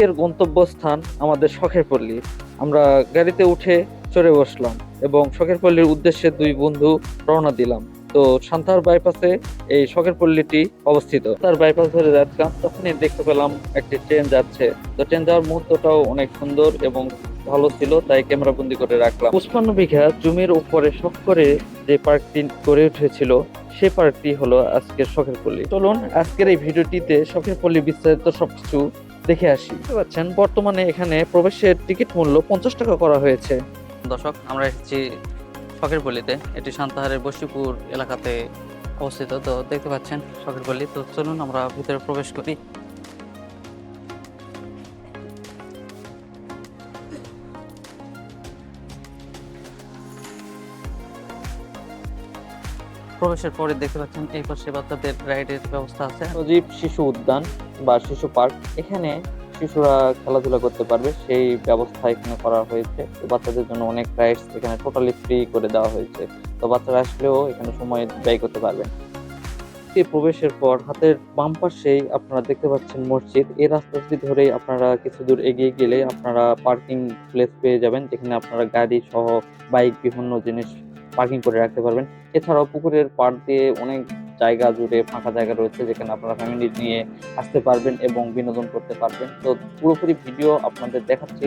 আজকের গন্তব্যস্থান আমাদের শখের পল্লী। আমরা গাড়িতে উঠে চড়ে বসলাম এবং শখের পল্লীর উদ্দেশ্যে দুই বন্ধু রওনা দিলাম। তো সান্তার বাইপাসে এই শখের পল্লীটি অবস্থিত। তার বাইপাস ধরে যাচ্ছিলাম, তখনই দেখতে পেলাম একটি ট্রেন যাচ্ছে। তো ট্রেন যাওয়ার মুহূর্তটাও অনেক সুন্দর এবং ভালো ছিল, তাই ক্যামেরা বন্দি করে রাখলাম। পুষ্পান্ন বিঘা জমির উপরে শখ করে যে পার্কটি গড়ে উঠেছিল সেই পার্কটি হলো আজকের শখের পল্লী। চলুন আজকের এই ভিডিওটিতে শখের পল্লী বিস্তারিত সবকিছু দেখে আসি। বুঝতে পারছেন বর্তমানে এখানে প্রবেশের টিকিট মূল্য পঞ্চাশ টাকা করা হয়েছে। দর্শক আমরা এসেছি শখের পল্লীতে এটি সান্তাহারের বশিপুর এলাকাতে অবস্থিত। তো দেখতে পাচ্ছেন শখের পল্লী তো চলুন আমরা ভিতরে প্রবেশ করি। প্রবেশের পরে দেখতে পাচ্ছেন এই পাশে বাচ্চাদের রাইডের ব্যবস্থা আছে। সজীব শিশু উদ্যান। বা শিশু পার্ক, এখানে শিশুরা খেলাধুলা করতে পারবে। সেই ব্যবস্থা এখানে করা হয়েছে। বাচ্চাদের জন্য অনেক রাইডস এখানে টোটালি ফ্রি করে দেওয়া হয়েছে। তো বাচ্চারা আসলেও এখানে সময় ব্যয় করতে পারবেন প্রবেশের পর হাতের বাম পাশেই আপনারা দেখতে পাচ্ছেন মসজিদ। এই রাস্তাটি ধরেই আপনারা কিছু দূর এগিয়ে গেলে আপনারা পার্কিং প্লেস পেয়ে যাবেন, যেখানে আপনারা গাড়ি সহ বাইক বিভিন্ন জিনিস পার্কিং করে রাখতে পারবেন। এছাড়াও পুকুরের পাড় দিয়ে অনেক জায়গা জুড়ে ফাঁকা জায়গা রয়েছে যেখানে আপনারা ফ্যামিলি নিয়ে আসতে পারবেন এবং বিনোদন করতে পারবেন। তো পুরোপুরি ভিডিও আপনাদের দেখাচ্ছি।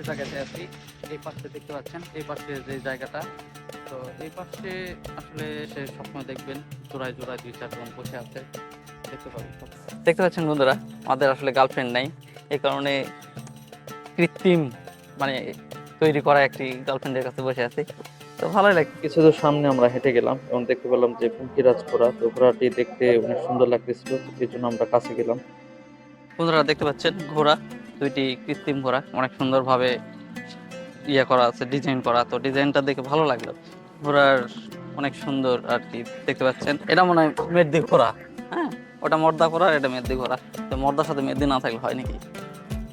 যে জায়গাতে আছি এই পাশে দেখতে পাচ্ছেন এই পাশে যে জায়গাটা তো এই পাশে আসলে সে সবসময় দেখবেন জোড়ায় জোড়ায় দুই চারজন বসে আছে দেখতে পাবেন। দেখতে পাচ্ছেন বন্ধুরা আমাদের আসলে গার্লফ্রেন্ড নাই এই কারণে কৃত্রিম মানে তৈরি করা একটি গার্লফ্রেন্ডের কাছে বসে আছি। তো ভালোই লাগে কিছু দূর সামনে আমরা হেঁটে গেলাম এবং দেখতে পেলাম যে ফুলকিরাজ ঘোড়া তো ঘোড়াটি দেখতে অনেক সুন্দর লাগতেছিল এই জন্য আমরা কাছে গেলাম। বন্ধুরা দেখতে পাচ্ছেন ঘোড়া দুইটি কৃত্রিম ঘোড়া, অনেক সুন্দরভাবে ইয়ে করা আছে ডিজাইন করা। তো ডিজাইনটা দেখে ভালো লাগল। ঘোড়ার অনেক সুন্দর আর কি, দেখতে পাচ্ছেন। এটা মনে হয় মেদ্দি ঘোড়া। হ্যাঁ ওটা মর্দা ঘোড়া আর এটা মেদ্দি ঘোড়া। তো মর্দার সাথে মেদ্দি না থাকলে হয় নাকি?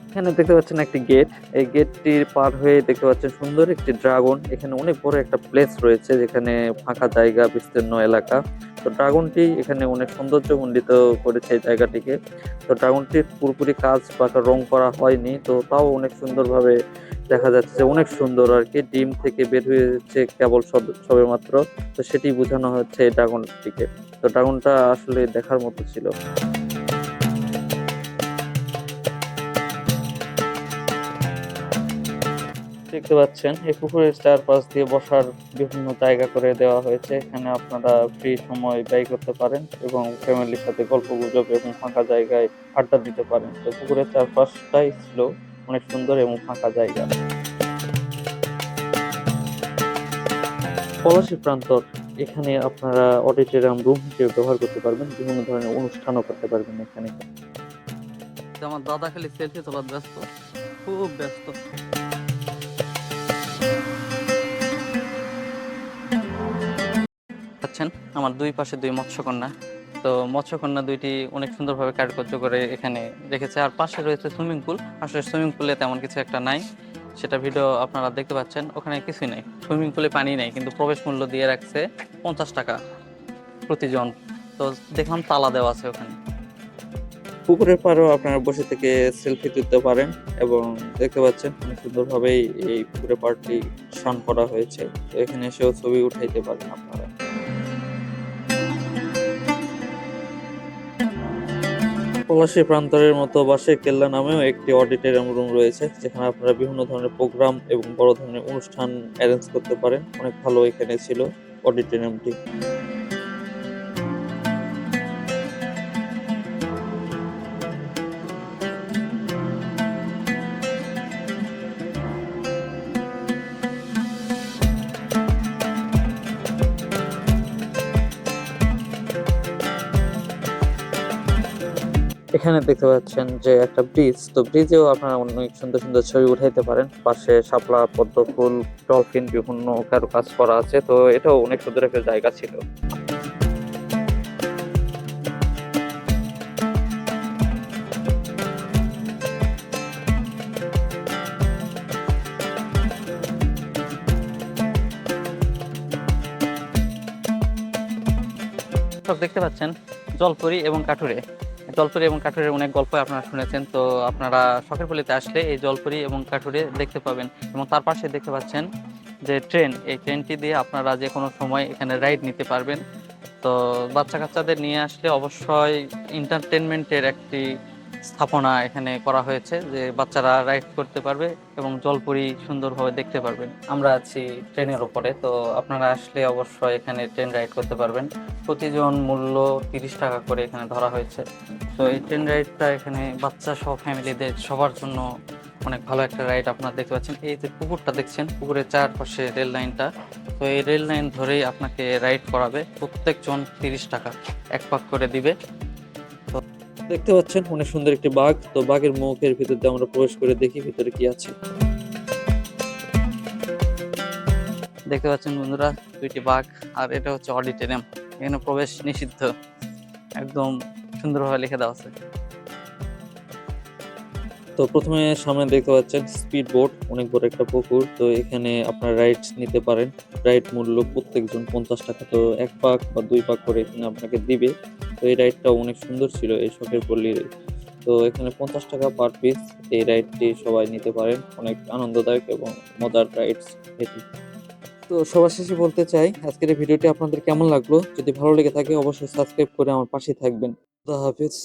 এখানে দেখতে পাচ্ছেন একটি গেট। এই গেটটির পার হয়ে দেখতে পাচ্ছেন সুন্দর একটি ড্রাগন। এখানে অনেক বড় একটা প্লেস রয়েছে যেখানে ফাঁকা জায়গা, বিস্তীর্ণ এলাকা। তো ড্রাগনটি এখানে অনেক সৌন্দর্য মণ্ডিত করেছে এই জায়গাটিকে। তো ড্রাগনটির পুরোপুরি কাজ বা রং করা হয়নি, তো তাও অনেক সুন্দরভাবে দেখা যাচ্ছে অনেক সুন্দর আর কি। ডিম থেকে বের হয়ে যাচ্ছে কেবল সবে মাত্র। তো সেটি বোঝানো হচ্ছে এই ড্রাগনটিকে। তো ড্রাগনটা আসলে দেখার মতো ছিল। দেখতে পাচ্ছেন, এই পুকুরের চারপাশ দিয়ে বসার বিভিন্ন জায়গা করে দেওয়া হয়েছে। এখানে আপনারা ফ্রি সময় ব্যয় করতে পারেন এবং ফ্যামিলির সাথে গল্প গুজব এবং ফাঁকা জায়গায় আড্ডা দিতে পারেন। তো পুকুরের চারপাশটাই ছিল অনেক সুন্দর এবং ফাঁকা জায়গা। পলাশী প্রান্তর, এখানে আপনারা অডিটোরিয়াম রুম হিসেবে ব্যবহার করতে পারবেন, বিভিন্ন ধরনের অনুষ্ঠানও করতে পারবেন এখানে। আমার দাদা খালি সেলফি তোলার ব্যস্ত, খুব ব্যস্ত। পাচ্ছেন। আমার দুই পাশে দুই মৎস্যকন্যা। তো মৎস্যকন্যা দুইটি অনেক সুন্দরভাবে কারুকার্য করে এখানে রেখেছে। আর পাশে রয়েছে সুইমিং পুল। আসলে সুইমিং পুলে তেমন কিছু একটা নাই। সেটা ভিডিও আপনারা দেখতে পাচ্ছেন। ওখানে কিছুই নাই। সুইমিং পুলে পানি নেই, কিন্তু প্রবেশ মূল্য দিয়ে রাখছে পঞ্চাশ টাকা প্রতিজন। তো দেখলাম তালা দেওয়া আছে ওখানে। পুকুরের পাড়েও আপনারা বসে থেকে সেলফি তুলতে পারেন এবং দেখতে পাচ্ছেন অনেক সুন্দরভাবেই এই পুকুরের পাড়টি শান করা হয়েছে। তো এখানে এসেও ছবি উঠাইতে পারেন আপনারা পলাশী প্রান্তরের মতো বাসে কেল্লা নামেও একটি অডিটোরিয়াম রুম রয়েছে, যেখানে আপনারা বিভিন্ন ধরনের প্রোগ্রাম এবং বড় ধরনের অনুষ্ঠান অ্যারেঞ্জ করতে পারেন। অনেক ভালো এখানে ছিল অডিটোরিয়ামটি। এখানে দেখতে পাচ্ছেন যে একটা ব্রিজ তো ব্রিজেও আপনারা অনেক সুন্দর সুন্দর ছবি উঠাইতে পারেন। পাশে শাপলা পদ্ম ফুল ডলফিন বিভিন্ন কারও কাজ করা আছে। তো এটাও অনেক সুন্দর একটা জায়গা ছিল। দেখতে পাচ্ছেন জলপরি এবং কাঠুরে। জলপরি এবং কাঠুরের অনেক গল্প আপনারা শুনেছেন, তো আপনারা শখের পল্লীতে আসলে এই জলপরি এবং কাঠুরে দেখতে পাবেন এবং তার পাশে দেখতে পাচ্ছেন যে ট্রেন, এই ট্রেনটি দিয়ে আপনারা যে কোনো সময় এখানে রাইড নিতে পারবেন। তো বাচ্চা কাচ্চাদের নিয়ে আসলে অবশ্যই এন্টারটেনমেন্টের একটি স্থাপনা এখানে করা হয়েছে যে বাচ্চারা রাইড করতে পারবে এবং জলপুরি সুন্দরভাবে দেখতে পারবেন আমরা আছি ট্রেনের উপরে, তো আপনারা আসলে অবশ্যই এখানে ট্রেন রাইড করতে পারবেন। প্রতিজন মূল্য তিরিশ টাকা করে এখানে ধরা হয়েছে। তো এই ট্রেন রাইডটা এখানে বাচ্চা সহ ফ্যামিলিদের সবার জন্য অনেক ভালো একটা রাইড আপনারা দেখতে পাচ্ছেন। এই যে পুকুরটা দেখছেন, পুকুরের চারপাশে রেল লাইনটা তো এই রেল লাইন ধরেই আপনাকে রাইড করাবে প্রত্যেকজন তিরিশ টাকা, এক পাক করে দিবে। দেখতে পাচ্ছেন অনেক সুন্দর একটি বাঘ। তো বাঘের মুখের ভিতর দিয়ে আমরা প্রবেশ করে দেখি ভিতরে কি আছে। দেখতে পাচ্ছেন বন্ধুরা দুইটি বাঘ আর এটা হচ্ছে অডিটোরিয়াম। এখানে প্রবেশ নিষিদ্ধ। একদম সুন্দরভাবে লিখে দেওয়া আছে। তো প্রথমে সামনে দেখতে পাচ্ছেন স্পিড বোট অনেক বড় একটা পুকুর। তো এখানে আপনার রাইড নিতে পারেন। রাইড মূল্য প্রত্যেকজন পঞ্চাশ টাকা। তো এক পাক বা দুই পাক করে এখানে আপনাকে দিবে। তো এই রাইডটা অনেক সুন্দর ছিল, এই শখের পল্লীর তো এখানে পঞ্চাশ টাকা পার পিস এই রাইডটি সবাই নিতে পারেন। অনেক আনন্দদায়ক এবং মজার রাইডস এটি। তো সবার শেষে বলতে চাই, আজকের এই ভিডিওটি আপনাদের কেমন লাগল? যদি ভালো লেগে থাকে, অবশ্যই সাবস্ক্রাইব করে আমার পাশে থাকবেন। খুদা হাফিজ।